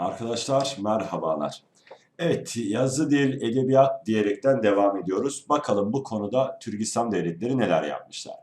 Arkadaşlar merhabalar. Evet yazı dil edebiyat diyerekten devam ediyoruz. Bakalım bu konuda Türk İslam devletleri neler yapmışlar.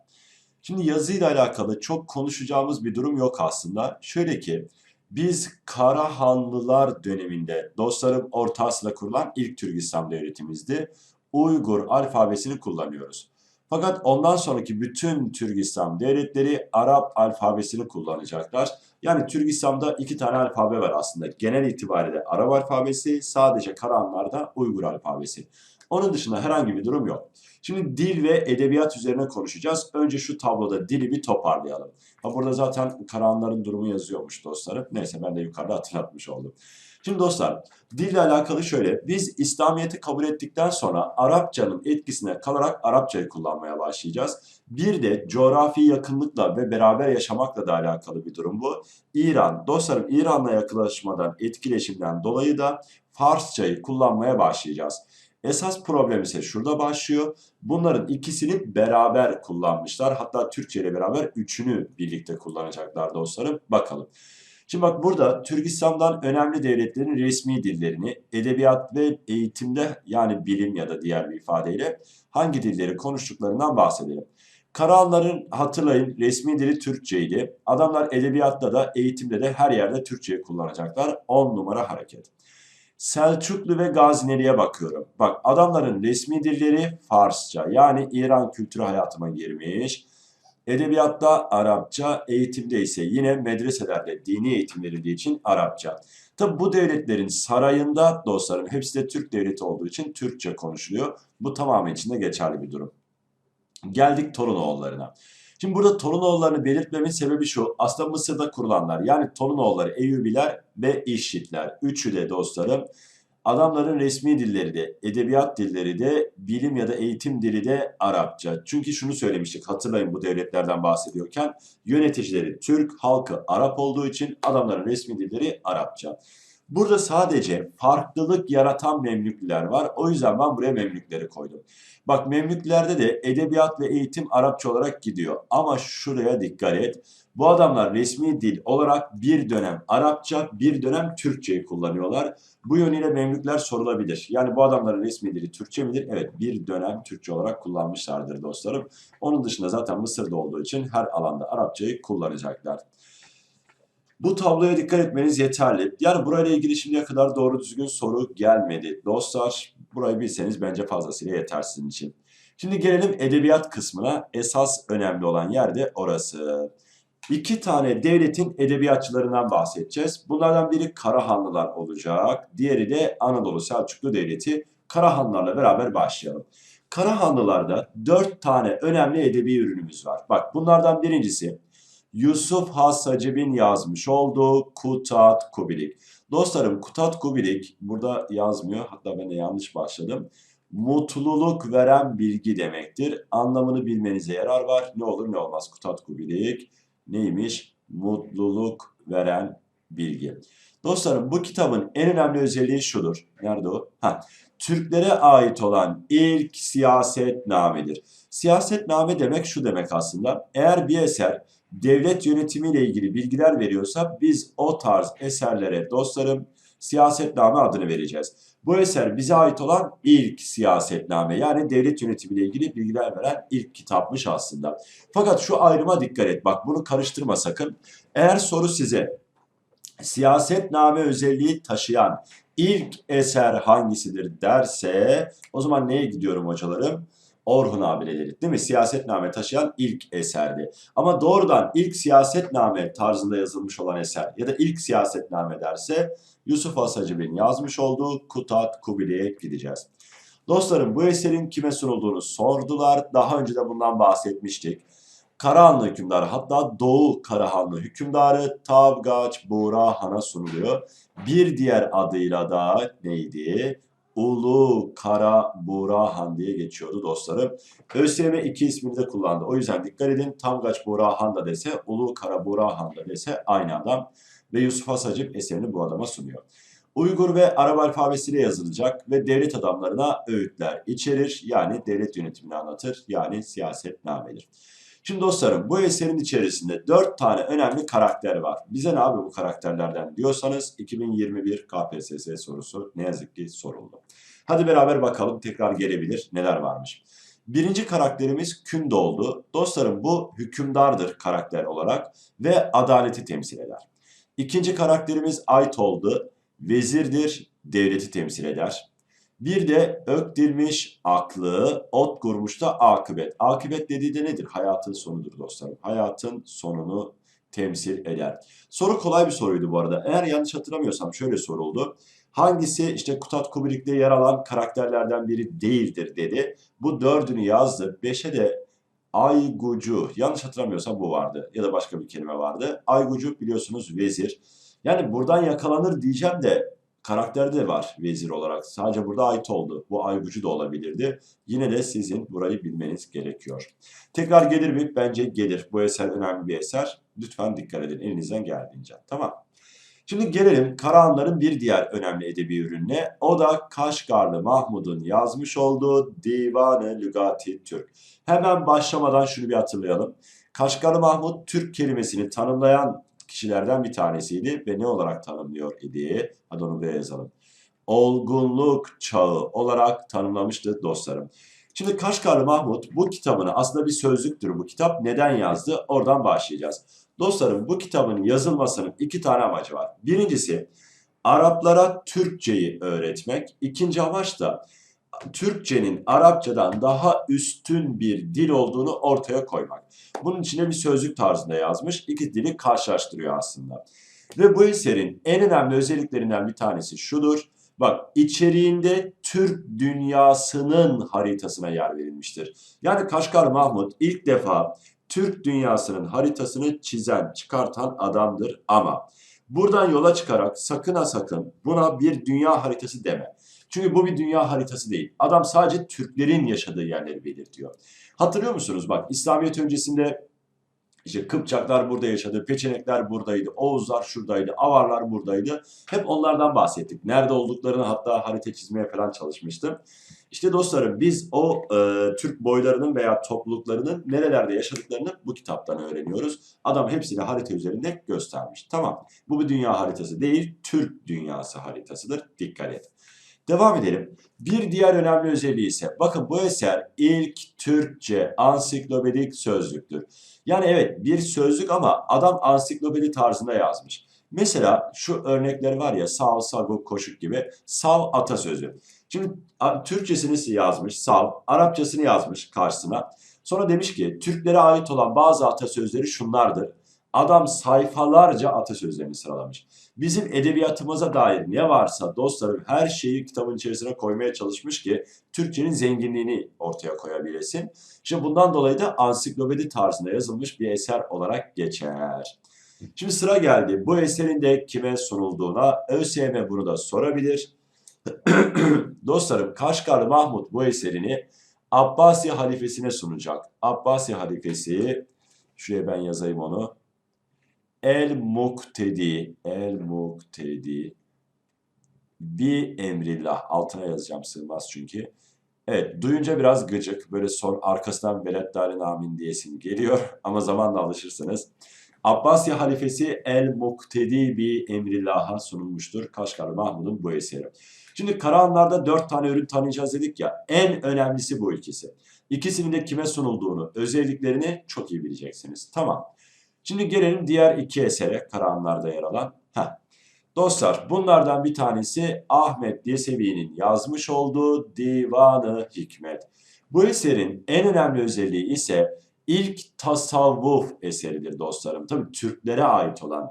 Şimdi yazıyla alakalı çok konuşacağımız bir durum yok aslında. Şöyle ki biz Karahanlılar döneminde dostlarım Orta Asya'da kurulan ilk Türk İslam devletimizdi. Uygur alfabesini kullanıyoruz. Fakat ondan sonraki bütün Türk İslam devletleri Arap alfabesini kullanacaklar. Yani Türk İslam'da iki tane alfabe var aslında. Genel itibariyle Arap alfabesi, sadece Karahanlar'da Uygur alfabesi. Onun dışında herhangi bir durum yok. Şimdi dil ve edebiyat üzerine konuşacağız. Önce şu tabloda dili bir toparlayalım. Ha burada zaten Karahanların durumu yazıyormuş dostlarım. Neyse ben de yukarıda hatırlatmış oldum. Şimdi dostlar dille alakalı şöyle. Biz İslamiyet'i kabul ettikten sonra Arapçanın etkisine kalarak Arapçayı kullanmaya başlayacağız. Bir de coğrafi yakınlıkla ve beraber yaşamakla da alakalı bir durum bu. İran, dostlarım İran'la yakınlaşmadan, etkileşimden dolayı da Farsçayı kullanmaya başlayacağız. Esas problem ise şurada başlıyor. Bunların ikisini beraber kullanmışlar. Hatta Türkçe ile beraber üçünü birlikte kullanacaklar dostlarım. Bakalım. Şimdi bak burada Türk İslam'dan önemli devletlerin resmi dillerini edebiyat ve eğitimde yani bilim ya da diğer bir ifadeyle hangi dilleri konuştuklarından bahsedelim. Karahanların hatırlayın resmi dili Türkçeydi. Adamlar edebiyatta da eğitimde de her yerde Türkçeyi kullanacaklar. 10 numara hareket. Selçuklu ve Gazineli'ye bakıyorum. Bak adamların resmi dilleri Farsça yani İran kültürü hayatıma girmiş. Edebiyatta Arapça, eğitimde ise yine medreselerde dini eğitim verildiği için Arapça. Tabi bu devletlerin sarayında dostlarım hepsi de Türk devleti olduğu için Türkçe konuşuluyor. Bu tamamen içinde geçerli bir durum. Geldik Torunoğullarına. Şimdi burada Torunoğullarını belirtmemin sebebi şu. Aslında Mısır'da kurulanlar yani Torunoğulları, Eyyubiler ve İşitler. Üçü de dostlarım Adamların resmi dilleri de, edebiyat dilleri de, bilim ya da eğitim dili de Arapça. Çünkü şunu söylemiştik, hatırlayın bu devletlerden bahsediyorken, yöneticileri Türk, halkı Arap olduğu için adamların resmi dilleri Arapça. Burada sadece farklılık yaratan Memlükliler var. O yüzden ben buraya Memlükleri koydum. Bak Memlüklerde de edebiyat ve eğitim Arapça olarak gidiyor. Ama şuraya dikkat et. Bu adamlar resmi dil olarak bir dönem Arapça, bir dönem Türkçeyi kullanıyorlar. Bu yönüyle Memlükler sorulabilir. Yani bu adamların resmi dili Türkçe midir? Evet bir dönem Türkçe olarak kullanmışlardır dostlarım. Onun dışında zaten Mısır'da olduğu için her alanda Arapçayı kullanacaklar. Bu tabloya dikkat etmeniz yeterli. Yani burayla ilgili şimdiye kadar doğru düzgün soru gelmedi. Dostlar burayı bilseniz bence fazlasıyla yeter sizin için. Şimdi gelelim edebiyat kısmına. Esas önemli olan yer de orası. İki tane devletin edebiyatçılarından bahsedeceğiz. Bunlardan biri Karahanlılar olacak. Diğeri de Anadolu Selçuklu Devleti. Karahanlılarla beraber başlayalım. Karahanlılarda dört tane önemli edebi ürünümüz var. Bak bunlardan birincisi Yusuf Has Hacib'in yazmış olduğu Kutat Kubilik. Dostlarım Kutat Kubilik burada yazmıyor. Hatta ben de yanlış başladım. Mutluluk veren bilgi demektir. Anlamını bilmenize yarar var. Ne olur ne olmaz Kutat Kubilik neymiş? Mutluluk veren bilgi. Dostlarım bu kitabın en önemli özelliği şudur. Nerede o? Ha, Türklere ait olan ilk siyasetnamedir. Siyasetname demek şu demek aslında. Eğer bir eser devlet yönetimiyle ilgili bilgiler veriyorsa biz o tarz eserlere dostlarım siyasetname adını vereceğiz. Bu eser bize ait olan ilk siyasetname yani devlet yönetimiyle ilgili bilgiler veren ilk kitapmış aslında. Fakat şu ayrıma dikkat et bak bunu karıştırma sakın. Eğer soru size siyasetname özelliği taşıyan ilk eser hangisidir derse o zaman neye gidiyorum hocalarım? Orhun abiyle dedik değil mi? Siyasetname taşıyan ilk eserdi. Ama doğrudan ilk siyasetname tarzında yazılmış olan eser ya da ilk siyasetname derse Yusuf Asacıb'in yazmış olduğu Kutat Kubile'ye gideceğiz. Dostlarım bu eserin kime sunulduğunu sordular. Daha önce de bundan bahsetmiştik. Karahanlı hükümdarı hatta Doğu Karahanlı hükümdarı Tavgaç Buğra Han'a sunuluyor. Bir diğer adıyla da neydi? Ulu Kara Buğrahan diye geçiyordu dostlarım. ÖSYM iki ismini de kullandı. O yüzden dikkat edin. Tamgaç Buğrahan da dese, Ulu Kara Buğrahan da dese aynı adam. Ve Yusuf Asacık eserini bu adama sunuyor. Uygur ve Arap alfabesiyle yazılacak ve devlet adamlarına öğütler içerir. Yani devlet yönetimini anlatır. Yani siyasetnamedir. Şimdi dostlarım bu eserin içerisinde 4 tane önemli karakter var. Bize ne abi bu karakterlerden diyorsanız 2021 KPSS sorusu ne yazık ki soruldu. Hadi beraber bakalım tekrar gelebilir neler varmış. Birinci karakterimiz Kündoğlu. Dostlarım bu hükümdardır karakter olarak ve adaleti temsil eder. İkinci karakterimiz Aytoldu. Vezirdir, devleti temsil eder. Bir de ökdirmiş aklı, ot kurmuş da akıbet. Akıbet dediği de nedir? Hayatın sonudur dostlarım. Hayatın sonunu temsil eder. Soru kolay bir soruydu bu arada. Eğer yanlış hatırlamıyorsam şöyle soruldu. Hangisi işte Kutat Kubrick'te yer alan karakterlerden biri değildir dedi. Bu dördünü yazdı. Beşe de Aygucu, yanlış hatırlamıyorsam bu vardı ya da başka bir kelime vardı. Aygucu biliyorsunuz vezir. Yani buradan yakalanır diyeceğim de karakterde de var vezir olarak. Sadece burada ait oldu. Bu Aygucu da olabilirdi. Yine de sizin burayı bilmeniz gerekiyor. Tekrar gelir mi? Bence gelir. Bu eser önemli bir eser. Lütfen dikkat edin elinizden geldiğince. Tamam. Şimdi gelelim Karahanların bir diğer önemli edebi ürününe. O da Kaşgarlı Mahmud'un yazmış olduğu Divan-ı Lügati Türk. Hemen başlamadan şunu bir hatırlayalım. Kaşgarlı Mahmud Türk kelimesini tanımlayan kişilerden bir tanesiydi ve ne olarak tanımlıyor idi? Hadi onu buraya yazalım. Olgunluk çağı olarak tanımlamıştı dostlarım. Şimdi Kaşgarlı Mahmud bu kitabını aslında bir sözlüktür bu kitap. Neden yazdı? Oradan başlayacağız. Dostlarım bu kitabın yazılmasının iki tane amacı var. Birincisi Araplara Türkçeyi öğretmek. İkinci amaç da Türkçenin Arapçadan daha üstün bir dil olduğunu ortaya koymak. Bunun içine bir sözlük tarzında yazmış. İki dili karşılaştırıyor aslında. Ve bu eserin en önemli özelliklerinden bir tanesi şudur. Bak içeriğinde Türk dünyasının haritasına yer verilmiştir. Yani Kaşgar Mahmut ilk defa Türk dünyasının haritasını çizen, çıkartan adamdır ama buradan yola çıkarak sakın ha sakın buna bir dünya haritası deme. Çünkü bu bir dünya haritası değil. Adam sadece Türklerin yaşadığı yerleri belirtiyor. Hatırlıyor musunuz? Bak İslamiyet öncesinde işte Kıpçaklar burada yaşadı, Peçenekler buradaydı, Oğuzlar şuradaydı, Avarlar buradaydı. Hep onlardan bahsettik. Nerede olduklarını hatta harita çizmeye falan çalışmıştım. İşte dostlarım biz o e, Türk boylarının veya topluluklarının nerelerde yaşadıklarını bu kitaptan öğreniyoruz. Adam hepsini harita üzerinde göstermiş. Tamam bu bir dünya haritası değil, Türk dünyası haritasıdır. Dikkat et. Devam edelim. Bir diğer önemli özelliği ise bakın bu eser ilk Türkçe ansiklopedik sözlüktür. Yani evet bir sözlük ama adam ansiklopedi tarzında yazmış. Mesela şu örnekleri var ya sav, sagu, koşuk gibi sav atasözü. Şimdi Türkçesini yazmış sav, Arapçasını yazmış karşısına. Sonra demiş ki Türklere ait olan bazı atasözleri şunlardır. Adam sayfalarca atasözlerini sıralamış. Bizim edebiyatımıza dair ne varsa dostlarım her şeyi kitabın içerisine koymaya çalışmış ki Türkçenin zenginliğini ortaya koyabilesin. İşte bundan dolayı da ansiklopedi tarzında yazılmış bir eser olarak geçer. Şimdi sıra geldi. Bu eserin de kime sunulduğuna ÖSYM bunu da sorabilir. Dostlarım Kaşgarlı Mahmut bu eserini Abbasi halifesine sunacak. Abbasi halifesi, şuraya ben yazayım onu. El muktedi, el muktedi bi emrillah. Altına yazacağım sığmaz çünkü. Evet duyunca biraz gıcık. Böyle son arkasından veleddârin amin diyesim geliyor. Ama zamanla alışırsınız. Abbasya halifesi El Muktedi bi Emrillah'a sunulmuştur. Kaşgar Mahmud'un bu eseri. Şimdi Karahanlar'da dört tane ürün tanıyacağız dedik ya. En önemlisi bu ikisi. İkisinin de kime sunulduğunu, özelliklerini çok iyi bileceksiniz. Tamam. Şimdi gelelim diğer iki esere Karahanlar'da yer alan. Heh. Dostlar bunlardan bir tanesi Ahmet Yesevi'nin yazmış olduğu Divanı Hikmet. Bu eserin en önemli özelliği ise ilk tasavvuf eseridir dostlarım. Tabi Türklere ait olan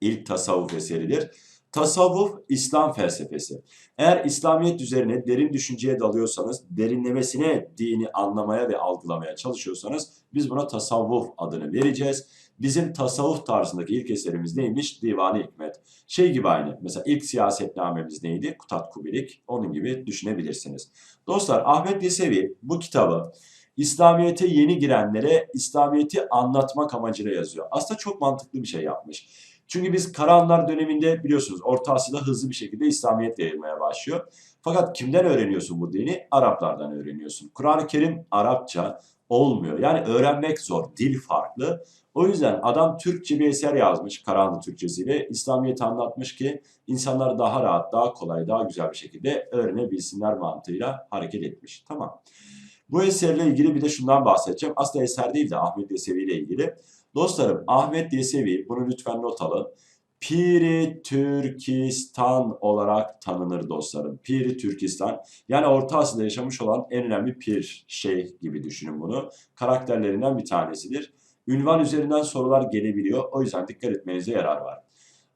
ilk tasavvuf eseridir. Tasavvuf İslam felsefesi. Eğer İslamiyet üzerine derin düşünceye dalıyorsanız, derinlemesine dini anlamaya ve algılamaya çalışıyorsanız biz buna tasavvuf adını vereceğiz. Bizim tasavvuf tarzındaki ilk eserimiz neymiş? Divan-ı Hikmet. Şey gibi aynı. Mesela ilk siyasetnamemiz neydi? Kutat Kubilik. Onun gibi düşünebilirsiniz. Dostlar Ahmet Yesevi bu kitabı İslamiyet'e yeni girenlere İslamiyet'i anlatmak amacıyla yazıyor. Aslında çok mantıklı bir şey yapmış. Çünkü biz Karahanlar döneminde biliyorsunuz Orta Asya'da hızlı bir şekilde İslamiyet yayılmaya başlıyor. Fakat kimden öğreniyorsun bu dini? Araplardan öğreniyorsun. Kur'an-ı Kerim Arapça, olmuyor. Yani öğrenmek zor, dil farklı. O yüzden adam Türkçe bir eser yazmış Karahanlı Türkçesiyle. İslamiyet'i anlatmış ki insanlar daha rahat, daha kolay, daha güzel bir şekilde öğrenebilsinler mantığıyla hareket etmiş. Tamam. Bu eserle ilgili bir de şundan bahsedeceğim. Aslında eser değil de Ahmet Yesevi ile ilgili. Dostlarım Ahmet Yesevi, bunu lütfen not alın. Piri Türkistan olarak tanınır dostlarım. Piri Türkistan. Yani Orta Asya'da yaşamış olan en önemli pir şey gibi düşünün bunu. Karakterlerinden bir tanesidir. Ünvan üzerinden sorular gelebiliyor. O yüzden dikkat etmenize yarar var.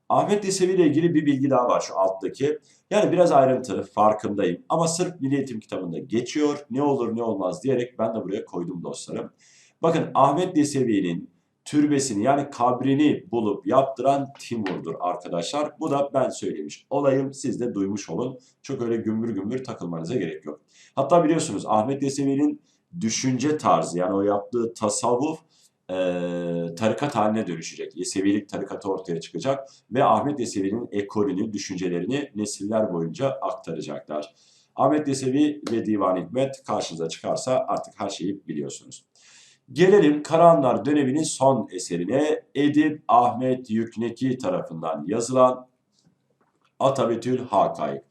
Ahmet Yesevi ile ilgili bir bilgi daha var şu alttaki. Yani biraz ayrıntı farkındayım ama sırf Milli Eğitim kitabında geçiyor. Ne olur ne olmaz diyerek ben de buraya koydum dostlarım. Bakın Ahmet Yesevi'nin türbesini yani kabrini bulup yaptıran Timur'dur arkadaşlar. Bu da ben söylemiş olayım. Siz de duymuş olun. Çok öyle gümbür gümbür takılmanıza gerek yok. Hatta biliyorsunuz Ahmet Yesevi'nin düşünce tarzı yani o yaptığı tasavvuf e, tarikat haline dönüşecek. Yesevilik tarikatı ortaya çıkacak ve Ahmet Yesevi'nin ekolünü, düşüncelerini nesiller boyunca aktaracaklar. Ahmet Yesevi ve Divan Hikmet karşınıza çıkarsa artık her şeyi biliyorsunuz. Gelelim Karahanlar döneminin son eserine Edip Ahmet Yükneki tarafından yazılan Atabetül Hakaik.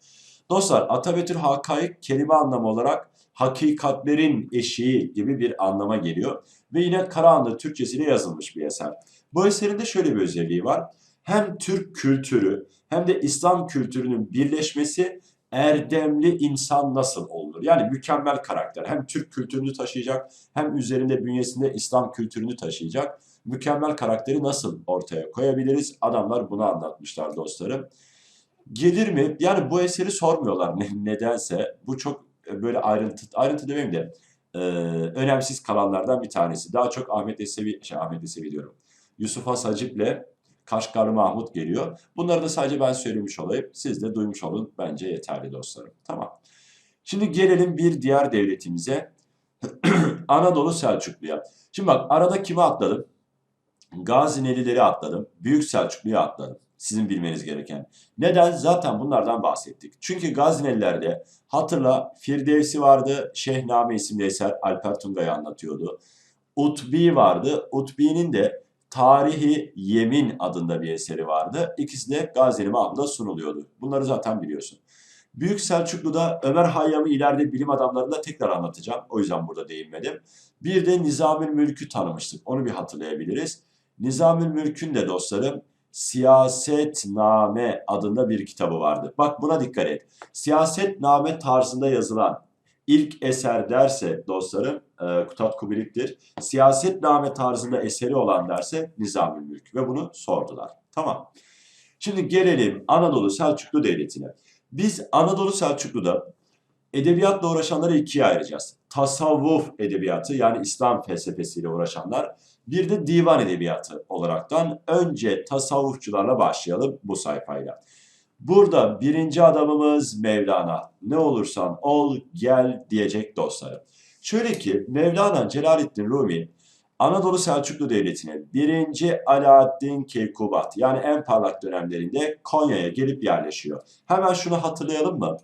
Dostlar Atabetül Hakaik kelime anlamı olarak hakikatlerin eşiği gibi bir anlama geliyor. Ve yine Karahanlı Türkçesiyle yazılmış bir eser. Bu eserin de şöyle bir özelliği var. Hem Türk kültürü hem de İslam kültürünün birleşmesi erdemli insan nasıl olur? Yani mükemmel karakter. Hem Türk kültürünü taşıyacak hem üzerinde bünyesinde İslam kültürünü taşıyacak. Mükemmel karakteri nasıl ortaya koyabiliriz? Adamlar bunu anlatmışlar dostlarım. Gelir mi? Yani bu eseri sormuyorlar nedense. Bu çok böyle ayrıntı, ayrıntı demeyeyim de e, önemsiz kalanlardan bir tanesi. Daha çok Ahmet Yesevi, şey Ahmet Yesevi diyorum. Yusuf Has Hacip'le Kaşgarlı Mahmut geliyor. Bunları da sadece ben söylemiş olayım. Siz de duymuş olun. Bence yeterli dostlarım. Tamam. Şimdi gelelim bir diğer devletimize. Anadolu Selçuklu'ya. Şimdi bak arada kimi atladım? Gazinelileri atladım. Büyük Selçuklu'yu atladım. Sizin bilmeniz gereken. Neden? Zaten bunlardan bahsettik. Çünkü Gazinelilerde hatırla Firdevsi vardı. Şehname isimli eser Alper Tunga'yı anlatıyordu. Utbi vardı. Utbi'nin de Tarihi Yemin adında bir eseri vardı. İkisi de Gazeli Mahmud'a sunuluyordu. Bunları zaten biliyorsun. Büyük Selçuklu'da Ömer Hayyam'ı ileride bilim adamlarında tekrar anlatacağım. O yüzden burada değinmedim. Bir de Nizamül Mülk'ü tanımıştık. Onu bir hatırlayabiliriz. Nizamül Mülk'ün de dostlarım Siyasetname adında bir kitabı vardı. Bak buna dikkat et. Siyasetname tarzında yazılan ilk eser derse dostlarım e, Kutat Kubilik'tir. Siyasetname tarzında eseri olan derse Nizamül Mülk ve bunu sordular. Tamam. Şimdi gelelim Anadolu Selçuklu Devleti'ne. Biz Anadolu Selçuklu'da edebiyatla uğraşanları ikiye ayıracağız. Tasavvuf edebiyatı yani İslam felsefesiyle uğraşanlar bir de divan edebiyatı olaraktan önce tasavvufçularla başlayalım bu sayfayla. Burada birinci adamımız Mevlana. Ne olursan ol gel diyecek dostlarım. Şöyle ki Mevlana Celaleddin Rumi Anadolu Selçuklu Devleti'ne birinci Alaaddin Keykubat yani en parlak dönemlerinde Konya'ya gelip yerleşiyor. Hemen şunu hatırlayalım mı?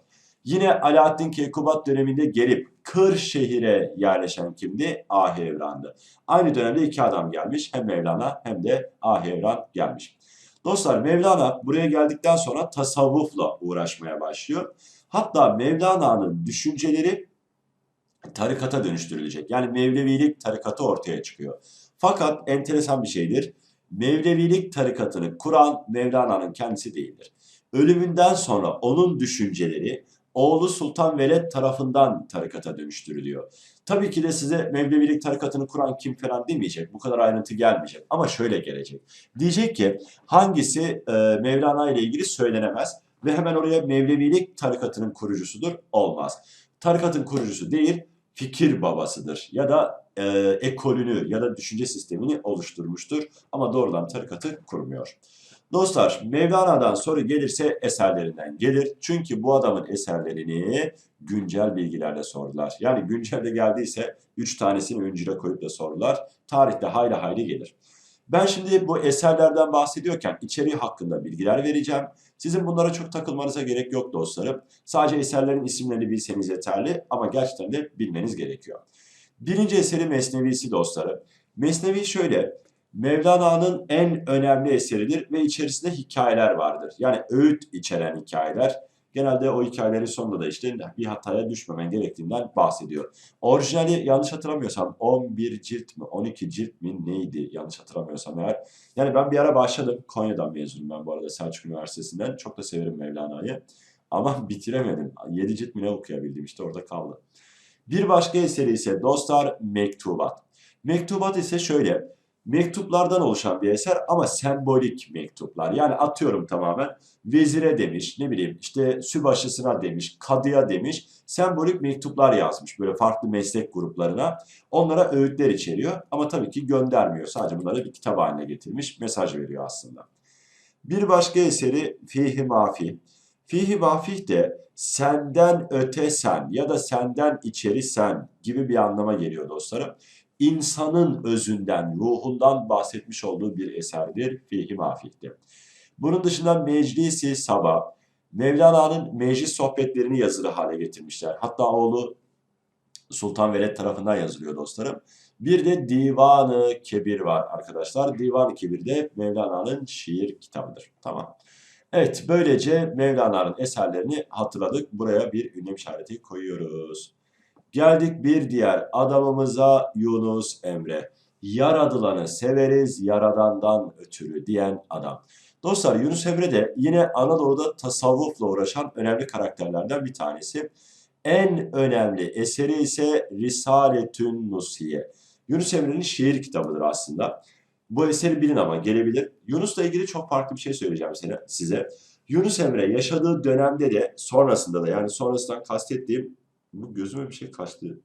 Yine Alaaddin Keykubat döneminde gelip Kırşehir'e yerleşen kimdi? Ahi Evran'dı. Aynı dönemde iki adam gelmiş. Hem Mevlana hem de Ahi Evran gelmiş. Dostlar Mevlana buraya geldikten sonra tasavvufla uğraşmaya başlıyor. Hatta Mevlana'nın düşünceleri tarikata dönüştürülecek. Yani Mevlevilik tarikatı ortaya çıkıyor. Fakat enteresan bir şeydir. Mevlevilik tarikatını kuran Mevlana'nın kendisi değildir. Ölümünden sonra onun düşünceleri oğlu Sultan Veled tarafından tarikata dönüştürülüyor. Tabii ki de size Mevlevilik tarikatını kuran kim falan demeyecek. Bu kadar ayrıntı gelmeyecek. Ama şöyle gelecek. Diyecek ki hangisi e, Mevlana ile ilgili söylenemez ve hemen oraya Mevlevilik tarikatının kurucusudur olmaz. Tarikatın kurucusu değil, fikir babasıdır ya da e, ekolünü ya da düşünce sistemini oluşturmuştur ama doğrudan tarikatı kurmuyor. Dostlar Mevlana'dan soru gelirse eserlerinden gelir. Çünkü bu adamın eserlerini güncel bilgilerle sordular. Yani güncelde geldiyse 3 tanesini öncüle koyup da sordular. Tarihte hayli hayli gelir. Ben şimdi bu eserlerden bahsediyorken içeriği hakkında bilgiler vereceğim. Sizin bunlara çok takılmanıza gerek yok dostlarım. Sadece eserlerin isimlerini bilseniz yeterli ama gerçekten de bilmeniz gerekiyor. Birinci eseri Mesnevisi dostlarım. Mesnevi şöyle, Mevlana'nın en önemli eseridir ve içerisinde hikayeler vardır. Yani öğüt içeren hikayeler. Genelde o hikayelerin sonunda da işte bir hataya düşmemen gerektiğinden bahsediyor. Orijinali yanlış hatırlamıyorsam 11 cilt mi 12 cilt mi neydi yanlış hatırlamıyorsam eğer. Yani ben bir ara başladım. Konya'dan mezunum ben bu arada Selçuk Üniversitesi'nden. Çok da severim Mevlana'yı. Ama bitiremedim. 7 cilt mi ne okuyabildim işte orada kaldı. Bir başka eseri ise Dostlar Mektubat. Mektubat ise şöyle mektuplardan oluşan bir eser ama sembolik mektuplar. Yani atıyorum tamamen vezire demiş, ne bileyim işte sübaşısına demiş, kadıya demiş, sembolik mektuplar yazmış böyle farklı meslek gruplarına. Onlara öğütler içeriyor ama tabii ki göndermiyor. Sadece bunları bir kitap haline getirmiş, mesaj veriyor aslında. Bir başka eseri Fihi Mafih. Fihi Mafih de senden öte sen ya da senden içeri sen gibi bir anlama geliyor dostlarım insanın özünden, ruhundan bahsetmiş olduğu bir eserdir Fihi Mafih'te. Bunun dışında Meclisi Sabah, Mevlana'nın meclis sohbetlerini yazılı hale getirmişler. Hatta oğlu Sultan Veled tarafından yazılıyor dostlarım. Bir de Divanı Kebir var arkadaşlar. Divanı Kebir de Mevlana'nın şiir kitabıdır. Tamam. Evet böylece Mevlana'nın eserlerini hatırladık. Buraya bir ünlem işareti koyuyoruz. Geldik bir diğer adamımıza Yunus Emre. Yaradılanı severiz yaradandan ötürü diyen adam. Dostlar Yunus Emre de yine Anadolu'da tasavvufla uğraşan önemli karakterlerden bir tanesi. En önemli eseri ise Risaletün Nusiye. Yunus Emre'nin şiir kitabıdır aslında. Bu eseri bilin ama gelebilir. Yunus'la ilgili çok farklı bir şey söyleyeceğim size. Yunus Emre yaşadığı dönemde de sonrasında da yani sonrasından kastettiğim bu gözüme bir şey kaçtı.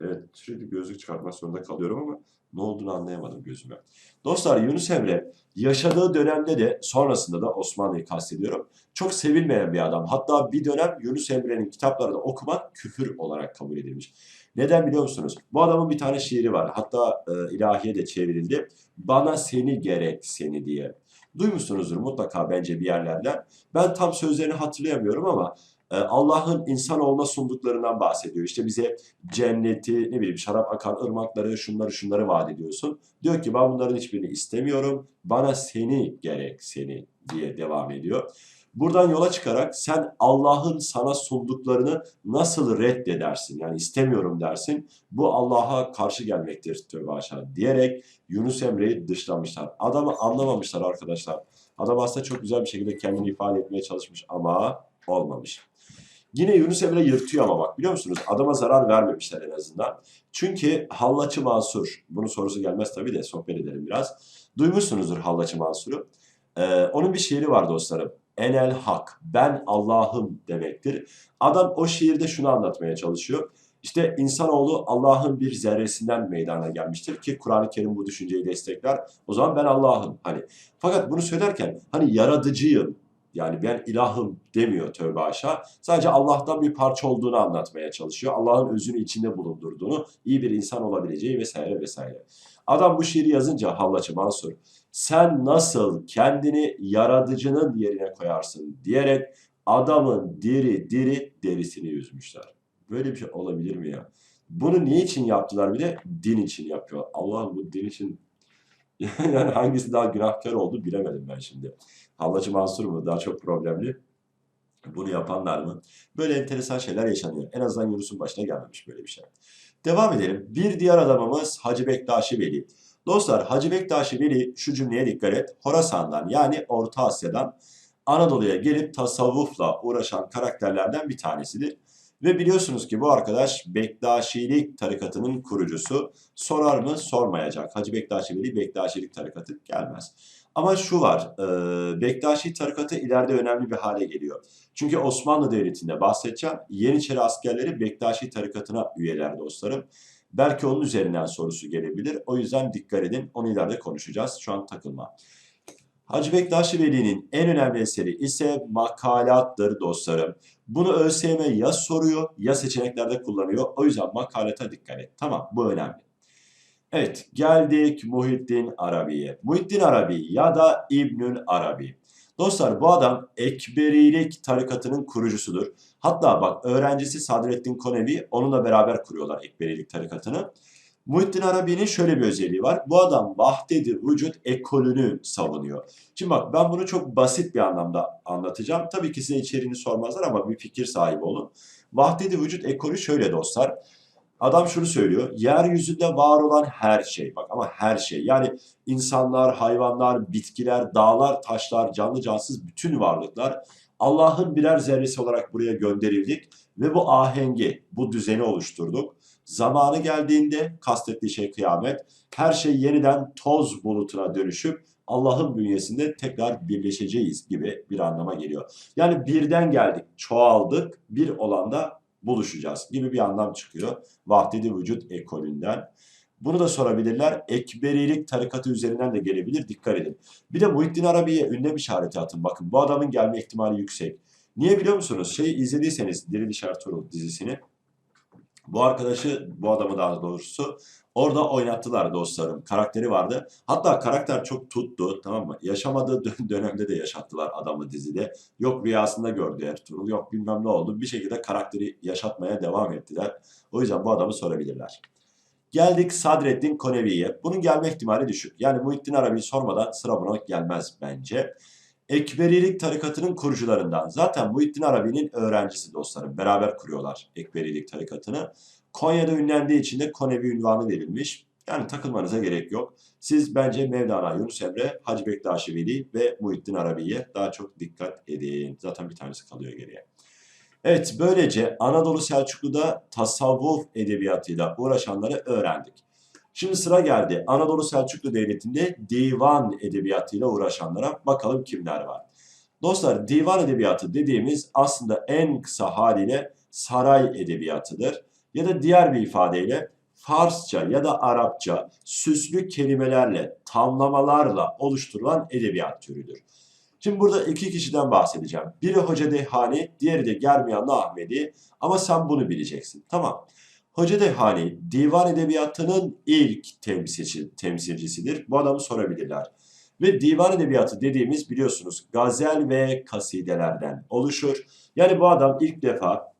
Evet sürekli gözlük çıkartmak zorunda kalıyorum ama ne olduğunu anlayamadım gözüme. Dostlar Yunus Emre yaşadığı dönemde de sonrasında da Osmanlı'yı kastediyorum. Çok sevilmeyen bir adam. Hatta bir dönem Yunus Emre'nin kitaplarını okumak küfür olarak kabul edilmiş. Neden biliyor musunuz? Bu adamın bir tane şiiri var. Hatta e, ilahiye de çevrildi. Bana seni gerek seni diye. Duymuşsunuzdur mutlaka bence bir yerlerden. Ben tam sözlerini hatırlayamıyorum ama Allah'ın insanoğluna sunduklarından bahsediyor. İşte bize cenneti, ne bileyim şarap akan ırmakları, şunları şunları vaat ediyorsun. Diyor ki ben bunların hiçbirini istemiyorum. Bana seni gerek seni diye devam ediyor. Buradan yola çıkarak sen Allah'ın sana sunduklarını nasıl reddedersin? Yani istemiyorum dersin. Bu Allah'a karşı gelmektir tövbe aşağı diyerek Yunus Emre'yi dışlamışlar. Adamı anlamamışlar arkadaşlar. Adam aslında çok güzel bir şekilde kendini ifade etmeye çalışmış ama olmamış. Yine Yunus Emre yırtıyor ama bak biliyor musunuz? Adama zarar vermemişler en azından. Çünkü Hallaçı Mansur, bunun sorusu gelmez tabii de sohbet edelim biraz. Duymuşsunuzdur Hallaçı Mansur'u. Ee, onun bir şiiri var dostlarım. Enel hak, ben Allah'ım demektir. Adam o şiirde şunu anlatmaya çalışıyor. İşte insanoğlu Allah'ın bir zerresinden meydana gelmiştir ki Kur'an-ı Kerim bu düşünceyi destekler. O zaman ben Allah'ım hani. Fakat bunu söylerken hani yaratıcıyım, yani ben ilahım demiyor tövbe aşağı. Sadece Allah'tan bir parça olduğunu anlatmaya çalışıyor. Allah'ın özünü içinde bulundurduğunu, iyi bir insan olabileceği vesaire vesaire. Adam bu şiiri yazınca Hallaçı Mansur, sen nasıl kendini yaratıcının yerine koyarsın diyerek adamın diri diri derisini yüzmüşler. Böyle bir şey olabilir mi ya? Bunu niye için yaptılar bir de? Din için yapıyor. Allah bu din için yani hangisi daha günahkar oldu bilemedim ben şimdi. Havlacı Mansur mu daha çok problemli? Bunu yapanlar mı? Böyle enteresan şeyler yaşanıyor. En azından Yunus'un başına gelmemiş böyle bir şey. Devam edelim. Bir diğer adamımız Hacı Bektaşi Veli. Dostlar Hacı Bektaşi Veli şu cümleye dikkat et. Horasan'dan yani Orta Asya'dan Anadolu'ya gelip tasavvufla uğraşan karakterlerden bir tanesidir. Ve biliyorsunuz ki bu arkadaş Bektaşilik tarikatının kurucusu. Sorar mı? Sormayacak. Hacı Bektaşi Veli Bektaşilik tarikatı gelmez. Ama şu var, e, Bektaşi tarikatı ileride önemli bir hale geliyor. Çünkü Osmanlı Devleti'nde bahsedeceğim, Yeniçeri askerleri Bektaşi tarikatına üyeler dostlarım. Belki onun üzerinden sorusu gelebilir. O yüzden dikkat edin, onu ileride konuşacağız. Şu an takılma. Hacı Bektaşi Veli'nin en önemli eseri ise makalattır dostlarım. Bunu ÖSYM ya soruyor ya seçeneklerde kullanıyor. O yüzden makalata dikkat et. Tamam bu önemli. Evet geldik Muhittin Arabi'ye. Muhittin Arabi ya da İbnül Arabi. Dostlar bu adam Ekberilik tarikatının kurucusudur. Hatta bak öğrencisi Sadrettin Konevi onunla beraber kuruyorlar Ekberilik tarikatını. Muhittin Arabi'nin şöyle bir özelliği var. Bu adam vahdedi vücut ekolünü savunuyor. Şimdi bak ben bunu çok basit bir anlamda anlatacağım. Tabii ki size içeriğini sormazlar ama bir fikir sahibi olun. Vahdedi vücut ekolü şöyle dostlar. Adam şunu söylüyor. Yeryüzünde var olan her şey bak ama her şey. Yani insanlar, hayvanlar, bitkiler, dağlar, taşlar, canlı cansız bütün varlıklar Allah'ın birer zerresi olarak buraya gönderildik ve bu ahengi, bu düzeni oluşturduk. Zamanı geldiğinde kastettiği şey kıyamet. Her şey yeniden toz bulutuna dönüşüp Allah'ın bünyesinde tekrar birleşeceğiz gibi bir anlama geliyor. Yani birden geldik, çoğaldık, bir olanda buluşacağız gibi bir anlam çıkıyor. Vahdedi vücut ekolünden. Bunu da sorabilirler. Ekberilik tarikatı üzerinden de gelebilir. Dikkat edin. Bir de Muhittin Arabi'ye ünlem işareti atın. Bakın bu adamın gelme ihtimali yüksek. Niye biliyor musunuz? Şey izlediyseniz Diriliş Ertuğrul dizisini. Bu arkadaşı, bu adamı daha doğrusu orada oynattılar dostlarım. Karakteri vardı. Hatta karakter çok tuttu tamam mı? Yaşamadığı dön- dönemde de yaşattılar adamı dizide. Yok rüyasında gördü Ertuğrul, yok bilmem ne oldu. Bir şekilde karakteri yaşatmaya devam ettiler. O yüzden bu adamı sorabilirler. Geldik Sadreddin Konevi'ye. Bunun gelme ihtimali düşük. Yani Muhittin Arabi'yi sormadan sıra buna gelmez bence. Ekberilik tarikatının kurucularından. Zaten Muhittin Arabi'nin öğrencisi dostlarım. Beraber kuruyorlar Ekberilik tarikatını. Konya'da ünlendiği için de Konevi ünvanı verilmiş. Yani takılmanıza gerek yok. Siz bence Mevlana Yunus Emre, Hacı Bektaş Veli ve Muhittin Arabi'ye daha çok dikkat edin. Zaten bir tanesi kalıyor geriye. Evet böylece Anadolu Selçuklu'da tasavvuf edebiyatıyla uğraşanları öğrendik. Şimdi sıra geldi Anadolu Selçuklu Devleti'nde divan edebiyatıyla uğraşanlara bakalım kimler var. Dostlar divan edebiyatı dediğimiz aslında en kısa haliyle saray edebiyatıdır. Ya da diğer bir ifadeyle Farsça ya da Arapça süslü kelimelerle, tamlamalarla oluşturulan edebiyat türüdür. Şimdi burada iki kişiden bahsedeceğim. Biri Hoca Dehani, diğeri de Germiyanlı Ahmedi. Ama sen bunu bileceksin. Tamam. Hoca Dehani divan edebiyatının ilk temsilci, temsilcisidir. Bu adamı sorabilirler. Ve divan edebiyatı dediğimiz biliyorsunuz gazel ve kasidelerden oluşur. Yani bu adam ilk defa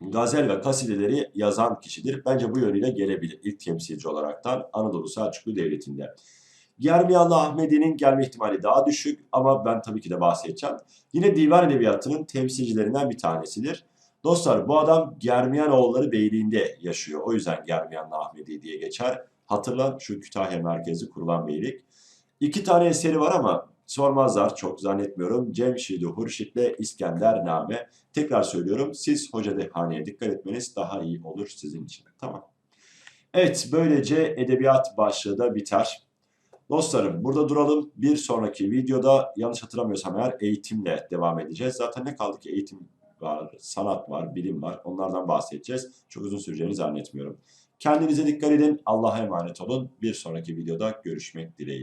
gazel ve kasideleri yazan kişidir. Bence bu yönüyle gelebilir ilk temsilci olaraktan Anadolu Selçuklu Devleti'nde. Germiyanlı Ahmedi'nin gelme ihtimali daha düşük ama ben tabii ki de bahsedeceğim. Yine divan edebiyatının temsilcilerinden bir tanesidir. Dostlar bu adam Germiyanoğulları Beyliği'nde yaşıyor. O yüzden Germiyanlı Ahmedi diye geçer. Hatırla şu Kütahya merkezi kurulan beylik. İki tane eseri var ama sormazlar çok zannetmiyorum. Cemşid-i Hurşit'le İskendername. Tekrar söylüyorum siz Hoca Dehani'ye dikkat etmeniz daha iyi olur sizin için. Tamam. Evet böylece edebiyat başlığı da biter. Dostlarım burada duralım. Bir sonraki videoda yanlış hatırlamıyorsam eğer eğitimle devam edeceğiz. Zaten ne kaldı ki eğitim var, sanat var, bilim var. Onlardan bahsedeceğiz. Çok uzun süreceğini zannetmiyorum. Kendinize dikkat edin. Allah'a emanet olun. Bir sonraki videoda görüşmek dileğiyle.